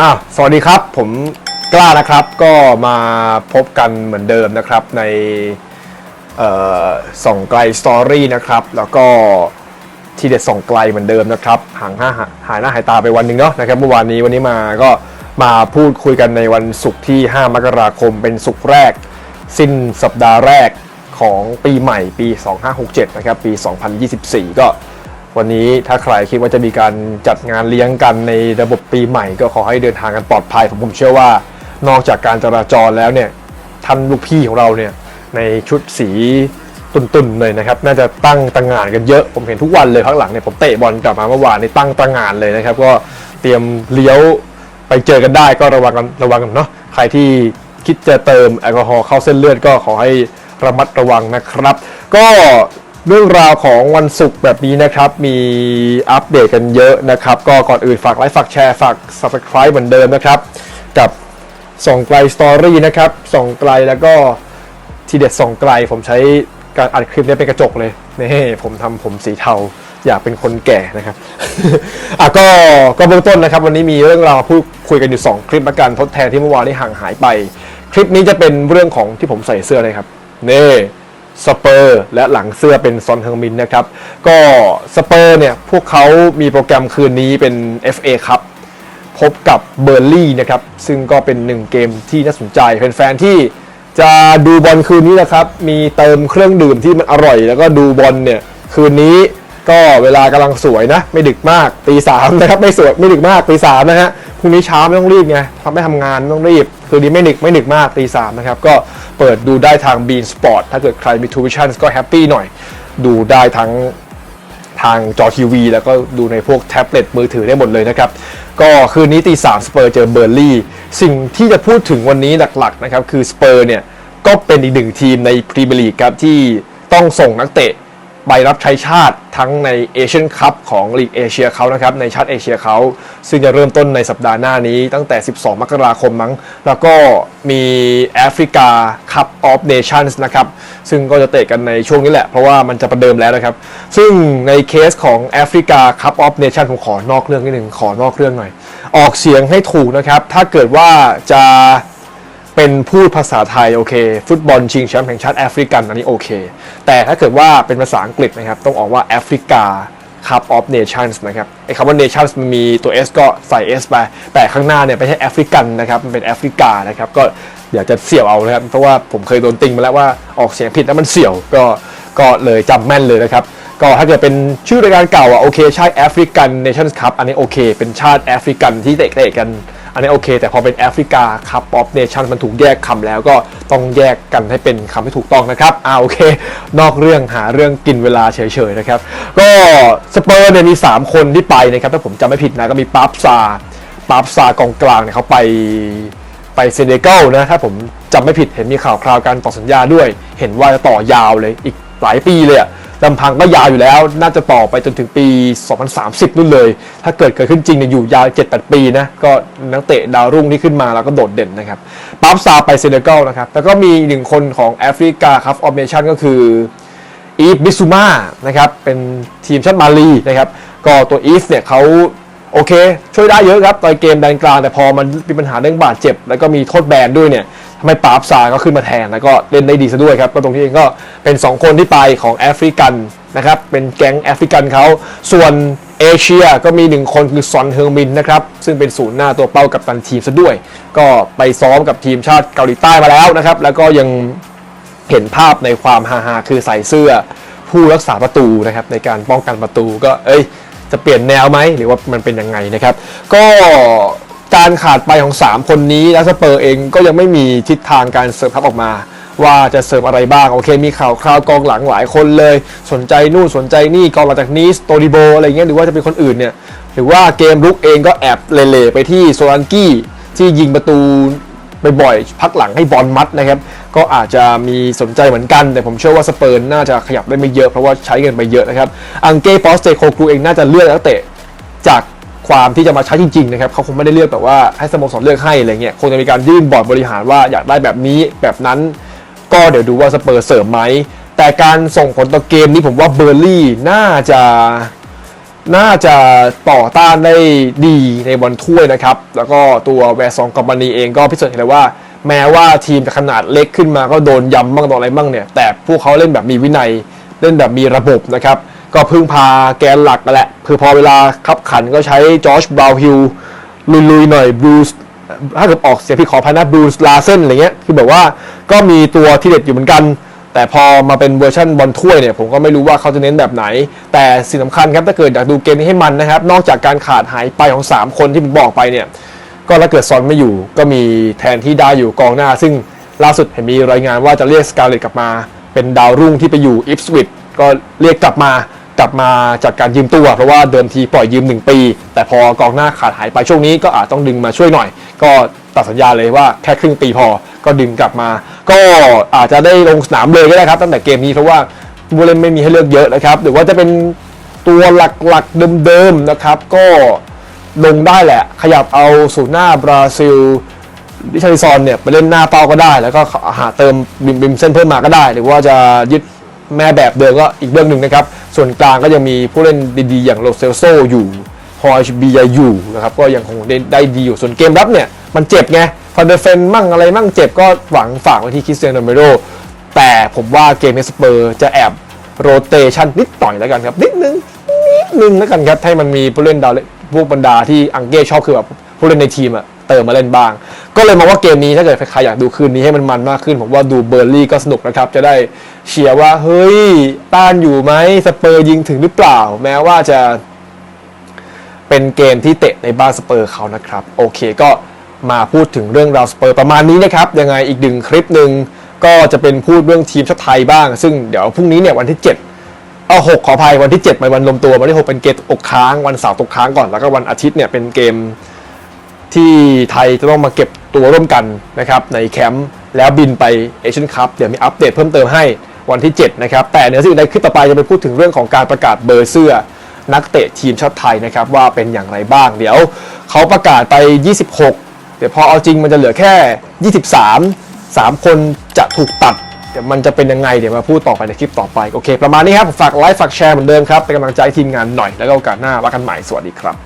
อ้าวสวัสดีครับ ผมกล้านะครับ ก็มาพบกันเหมือนเดิมนะครับในส่องไกลสตอรี่นะครับ แล้วก็ทีเด็ดส่องไกลเหมือนเดิมนะครับห่างห้าหายหน้าหายตาไปวันหนึ่งเนาะนะครับเมื่อวานนี้วันนี้มาก็มาพูดคุยกันในวันศุกร์ที่ 5 มกราคมเป็นศุกร์แรก สิ้นสัปดาห์แรกของปีใหม่ปี 2567 นะครับ ปี 2024 ก็ วันนี้ถ้าใครคิดว่าจะมีการจัดงานเลี้ยงกันในระบบปีใหม่ ก็ขอให้เดินทางกันปลอดภัยผมผมเชื่อว่า นอกจากการจราจรแล้วเนี่ยท่านลูกพี่ของเราเนี่ยในชุดสีตุนๆเลยนะครับ น่าจะตั้งตังงานกันเยอะ ผมเห็นทุกวันเลยพักหลังเนี่ยผมเตะบอลกลับมาเมื่อวานนี่ตั้งตังงานเลยนะครับ ก็เตรียมเลี้ยวไปเจอกันได้ก็ระวังกันระวังกันเนาะใครที่คิดจะเติมแอลกอฮอล์เข้าเส้นเลือดก็ขอให้ระมัดระวังนะครับ ก็ เรื่องราวของวันศุกร์แบบนี้นะครับ มีอัปเดตกันเยอะนะครับ ก็ก่อนอื่นฝากไลค์ฝากแชร์ฝาก subscribe เหมือนเดิมนะครับ กับส่องไกลสตอรี่นะครับส่องไกลแล้วก็ทีเด็ดส่องไกลผมใช้การอัดคลิปนี้เป็นกระจกเลยนี่ผมทำผมสีเทาอยากเป็นคนแก่นะครับ อะก็ก็เบื้องต้นนะครับ วันนี้มีเรื่องราวพูดคุยกันอยู่ 2 คลิปละกันทดแทนที่เมื่อวานนี้ห่างหายไป คลิปนี้จะเป็นเรื่องของที่ผมใส่เสื้อเลยครับนี่ สเปอร์และหลังเสื้อเป็นซอนเฮงมินนะครับ ก็สเปอร์เนี่ยพวกเขามีโปรแกรมคืนนี้เป็น FA ครับพบกับเบอร์ลี่นะครับ ซึ่งก็เป็นหนึ่งเกมที่น่าสนใจแฟนๆที่จะดูบอลคืนนี้นะครับ มีเติมเครื่องดื่มที่มันอร่อย แล้วก็ดูบอลเนี่ยคืนนี้ก็เวลากำลังสวยนะ ไม่ดึกมากตีสามนะครับ ไม่สวยไม่ดึกมากตีสามนะฮะ พรุ่งนี้เช้าไม่ต้องรีบไงทำไม่ทำงานไม่ต้องรีบ คืนนี้ไม่ดึกไม่ดึกมากตีสามนะครับ ก็เปิดดูได้ทาง Bean Sport ถ้าเกิดใครมี Two Vision ก็แฮปปี้หน่อย ดูได้ทั้งทางจอทีวี แล้วก็ดูในพวกแท็บเล็ตมือถือได้หมดเลยนะครับ ก็คืนนี้ตีสามสเปอร์เจอเบอร์ลี่ สิ่งที่จะพูดถึงวันนี้หลักๆนะครับคือสเปอร์เนี่ยก็เป็นอีกหนึ่งทีมในพรีเมียร์ลีกครับที่ต้องส่งนักเตะ ใบรับใช้ชาติทั้งในเอเชียนคัพของลีกเอเชียเขานะครับในชาติเอเชียเขาซึ่งจะเริ่มต้นในสัปดาห์หน้านี้ตั้งแต่ 12 มกราคมมั้ง แล้วก็มีแอฟริกาคัพออฟเนชั่นส์นะครับ ซึ่งก็จะเตะกันในช่วงนี้แหละ เพราะว่ามันจะประเดิมแล้วนะครับ ซึ่งในเคสของแอฟริกาคัพออฟเนชั่นผมขอนอกเรื่องนิดหนึ่งขอนอกเรื่องหน่อย ออกเสียงให้ถูกนะครับ ถ้าเกิดว่าจะ เป็นพูดภาษาไทยโอเค ฟุตบอลชิงแชมป์แห่งชาติแอฟริกันอันนี้โอเค แต่ถ้าเกิดว่าเป็นภาษาอังกฤษนะครับ ต้องออกว่าแอฟริกา Cup of Nations นะครับไอ้คำว่า Nations มันมีตัว S ก็ใส่ S ไป แต่ข้างหน้าเนี่ยไม่ใช่แอฟริกันนะครับ มันเป็นแอฟริกานะครับ ก็อยากจะเสี่ยวเอานะครับ เพราะว่าผมเคยโดนติงมาแล้วว่าออกเสียงผิดแล้วมันเสี่ยวก็ก็เลยจำแม่นเลยนะครับ ก็ถ้าเกิดเป็นชื่อรายการเก่าอะโอเค ใช่แอฟริกันเนชั่นส์คัพอันนี้โอเค เป็นชาติแอฟริกันที่เตะๆกัน อันนี้โอเค แต่พอเป็นแอฟริกาคัพออฟเนชั่นมันถูกแยกคำแล้วก็ต้องแยกกันให้เป็นคำที่ถูกต้องนะครับอ่าโอเค นอกเรื่องหาเรื่องกินเวลาเฉยๆนะครับก็สเปอร์เนี่ยมี 3 คนที่ไปนะครับถ้าผมจำไม่ผิดนะก็มีปาร์ฟซาปาร์ฟซากองกลางเนี่ยเขาไปไปเซเนกัลนะถ้าผมจำไม่ผิดเห็นมีข่าวคราวการต่อสัญญาด้วย เห็นว่าจะต่อยาวเลยอีกหลายปีเลยอะ ลำพังก็ยาวอยู่แล้ว น่าจะต่อไปจนถึงปี 2030นู่นเลย ถ้าเกิดเกิดขึ้นจริงเนี่ยอยู่ยาว 7-8 ปีนะ ก็นักเตะดาวรุ่งที่ขึ้นมาแล้วก็โดดเด่นนะครับปั๊บซาไปเซเนกัลนะครับ แล้วก็มีหนึ่งคนของแอฟริกาครับออฟเนชั่นก็คืออีฟบิซูมานะครับ เป็นทีมชาติมาลีนะครับ ก็ตัวอีฟเนี่ยเขา โอเค ช่วยได้เยอะครับตอนเกมแดนกลาง แต่พอมันมีปัญหาเรื่องบาดเจ็บ แล้วก็มีโทษแบนด้วยเนี่ยทำไมปาบซาก็ขึ้นมาแทนแล้วก็เล่นได้ดีซะด้วยครับก็ตรงที่เองก็เป็น 2 คนที่ไปของแอฟริกันนะครับเป็นแก๊งแอฟริกันเขาส่วนเอเชียก็มี 1 คนคือซอนเฮอร์มินนะครับซึ่งเป็นศูนย์หน้าตัวเป้ากับตันทีมซะด้วย ก็ไปซ้อมกับทีมชาติเกาหลีใต้มาแล้วนะครับแล้วก็ยังเห็นภาพในความฮาๆคือใส่เสื้อผู้รักษาประตูนะครับในการป้องกันประตูก็เอ้ย จะเปลี่ยนแนวไหมหรือว่ามันเป็นยังไงนะครับ ก็การขาดไปของ 3 คนนี้แล้วสเปอร์เองก็ยังไม่มีทิศทางการเสริมทัพออกมา ว่าจะเสริมอะไรบ้าง โอเค มีข่าวคราวกองหลังหลายคนเลย สนใจนู่นสนใจนี่กองหลังจากนีสโตดิโบอะไรเงี้ยหรือว่าจะเป็นคนอื่นเนี่ยหรือว่าเกมลุกเองก็แอบเล่ๆไปที่โซลันกี้ที่ยิงประตู บ่อยๆ พักหลังให้บอลมัดนะครับ ก็อาจจะมีสนใจเหมือนกัน แต่ผมเชื่อว่าสเปอร์น่าจะขยับได้ไม่เยอะเพราะว่าใช้เงินไปเยอะนะครับ อังเก้ฟอสเตโคกรูเองน่าจะเลือกนักเตะจากความที่จะมาใช้จริงๆนะครับเขาคงไม่ได้เลือกแบบว่าให้สโมสรเลือกให้อะไรเงี้ยคงจะมีการยื่นบอร์ดบริหารว่าอยากได้แบบนี้แบบนั้นก็เดี๋ยวดูว่าสเปอร์เสริมไหมแต่การส่งผลต่อเกมนี้ผมว่าเบอร์ลี่น่าจะ น่าจะต่อต้านได้ดีในบอลถ้วยนะครับ แล้วก็ตัวแวร์ซองกอมบานีเองก็พิสูจน์เห็นเลยว่า แม้ว่าทีมจะขนาดเล็กขึ้นมาก็โดนยำบ้างโดนอะไรบ้างเนี่ย แต่พวกเขาเล่นแบบมีวินัยเล่นแบบมีระบบนะครับ ก็พึ่งพาแกนหลักแหละคือพอเวลาขับขันก็ใช้จอร์จบราวฮิลลุยๆหน่อยบรูซถ้าเกิดออกเสียงพี่ขอพายนะบรูซลาเซนอะไรเงี้ยคือแบบว่าก็มีตัวที่เด็ดอยู่เหมือนกัน แต่พอมาเป็นเวอร์ชันบอลถ้วยเนี่ยผมก็ไม่รู้ว่าเขาจะเน้นแบบไหน แต่สิ่งสำคัญครับถ้าเกิดอยากดูเกมนี้ให้มันนะครับ นอกจากการขาดหายไปของ 3 คนที่ผมบอกไปเนี่ย ก็ถ้าเกิดซอนไม่อยู่ ก็มีแทนที่ได้อยู่กองหน้า ซึ่งล่าสุดเห็นมีรายงานว่าจะเรียกสกาเลตกลับมา เป็นดาวรุ่งที่ไปอยู่อิฟสวิตก็เรียกกลับมากลับมาจากการยืมตัว เพราะว่าเดิมทีปล่อยยืม 1 ปี แต่พอกองหน้าขาดหายไปช่วงนี้ก็อาจต้องดึงมาช่วยหน่อย ก็ ตัดสัญญาเลยว่าแค่ครึ่งปีพอก็ดึงกลับมา ก็อาจจะได้ลงสนามเลยก็ได้ครับ ตั้งแต่เกมนี้เพราะว่าผู้เล่นไม่มีให้เลือกเยอะนะครับ หรือว่าจะเป็นตัวหลักๆเดิมๆนะครับ ก็ลงได้แหละ ขยับเอาสูนหน้าบราซิลดิชาริซอนเนี่ยไปเล่นหน้าเป้าก็ได้ แล้วก็หาเติมบิมบิมเส้นเพิ่มมาก็ได้ หรือว่าจะยึดแม่แบบเดิมก็อีกเรื่องหนึ่งนะครับ ส่วนกลางก็ยังมีผู้เล่นดีๆ อย่างโรเซลโซอยู่ ฮอยบียาอยู่นะครับก็ยังคงได้ได้ดีอยู่ส่วนเกมรับเนี่ย มันเจ็บไงฟันเดอร์เฟนมั่งอะไรมั่งเจ็บก็หวังฝากไว้ที่คริสเตียโนโรเมโรแต่ผมว่าเกมในสเปอร์จะแอบโรเตชันนิดหน่อยแล้วกันครับ นิดนึง นิดนึงแล้วกันครับ ให้มันมีผู้เล่นดาวเล่นพวกบรรดาที่อังเก้ชอบคือแบบผู้เล่นในทีมอะเติมมาเล่นบ้าง ก็เลยมองว่าเกมนี้ถ้าเกิดใครอยากดูคืนนี้ให้มันมันมากขึ้น ผมว่าดูเบอร์ลี่ก็สนุกนะครับ จะได้เชียร์ว่า เฮ้ยต้านอยู่ไหมสเปอร์ยิงถึงหรือเปล่า แม้ว่าจะ เป็นเกมที่เตะในบ้านสเปอร์เขานะครับ โอเคก็มาพูดถึงเรื่องราวสเปอร์ประมาณนี้นะครับ ยังไงอีกหนึ่งคลิปหนึ่งก็จะเป็นพูดเรื่องทีมชาติไทยบ้าง ซึ่งเดี๋ยวพรุ่งนี้เนี่ยวันที่ 7 เอาหกขออภัยวันที่7ไปวันรวมตัว วันที่ 6 เป็นเกมอกค้าง วันเสาร์ตกค้างก่อน แล้วก็วันอาทิตย์เนี่ยเป็นเกมที่ไทยจะต้องมาเก็บตัวร่วมกันนะครับในแคมป์แล้วบินไปเอเชียนคัพเดี๋ยวมีอัปเดตเพิ่มเติมให้วันที่ 7 นะครับ แต่เนื้อสิ่งใดคลิปต่อไปจะไปพูดถึงเรื่องของการประกาศเบอร์เสื้อ นักเตะทีมชาติไทยนะครับว่าเป็นอย่างไรบ้าง เดี๋ยวเขาประกาศไป 26 เดี๋ยวพอเอาจริงมันจะเหลือแค่ 23 3 คนจะถูกตัดเดี๋ยวมันจะเป็นยังไงเดี๋ยวมาพูดต่อไปในคลิปต่อไปโอเค ประมาณนี้ครับ ฝากไลค์ฝากแชร์เหมือนเดิมครับ เป็นกำลังใจทีมงานหน่อยแล้วก็โอกาสหน้าว่ากันใหม่สวัสดีครับ